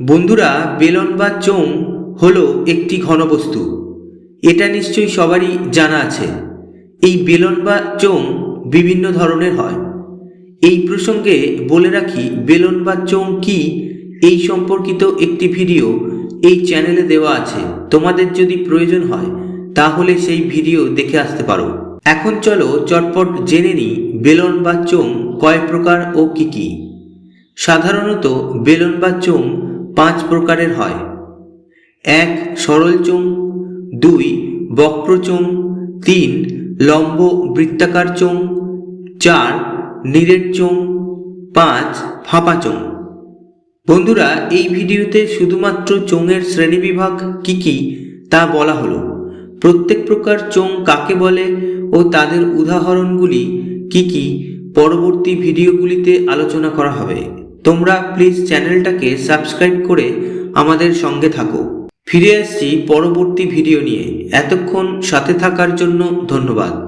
বন্ধুরা, বেলন বা চোং হলো একটি ঘনবস্তু। এটা নিশ্চয়ই সবারই জানা আছে। এই বেলন বা চোং বিভিন্ন ধরনের হয়। এই প্রসঙ্গে বলে রাখি বেলন বা চোং কি, এই সম্পর্কিত একটি ভিডিও এই চ্যানেলে দেওয়া আছে। তোমাদের যদি প্রয়োজন হয়, তাহলে সেই ভিডিও দেখে আসতে পারো। এখন চলো চটপট জেনে নিই বেলন বা চোং কয় প্রকার ও কি কি। সাধারণত বেলন বা চোং পাঁচ প্রকারের হয়। এক সরল চোং দুই বক্র চোং তিন, লম্ব বৃত্তাকার চোং চার, নীরের চোং পাঁচ ফাঁপা চোং বন্ধুরা, এই ভিডিওতে শুধুমাত্র চোঙের শ্রেণীবিভাগ কি কি তা বলা হলো। প্রত্যেক প্রকার চোং কাকে বলে ও তাদের উদাহরণগুলি কি কি পরবর্তী ভিডিওগুলিতে আলোচনা করা হবে। তোমরা প্লিজ চ্যানেলটাকে সাবস্ক্রাইব করে আমাদের সঙ্গে থাকো। ফিরে আসছি পরবর্তী ভিডিও নিয়ে। এতক্ষণ সাথে থাকার জন্য ধন্যবাদ।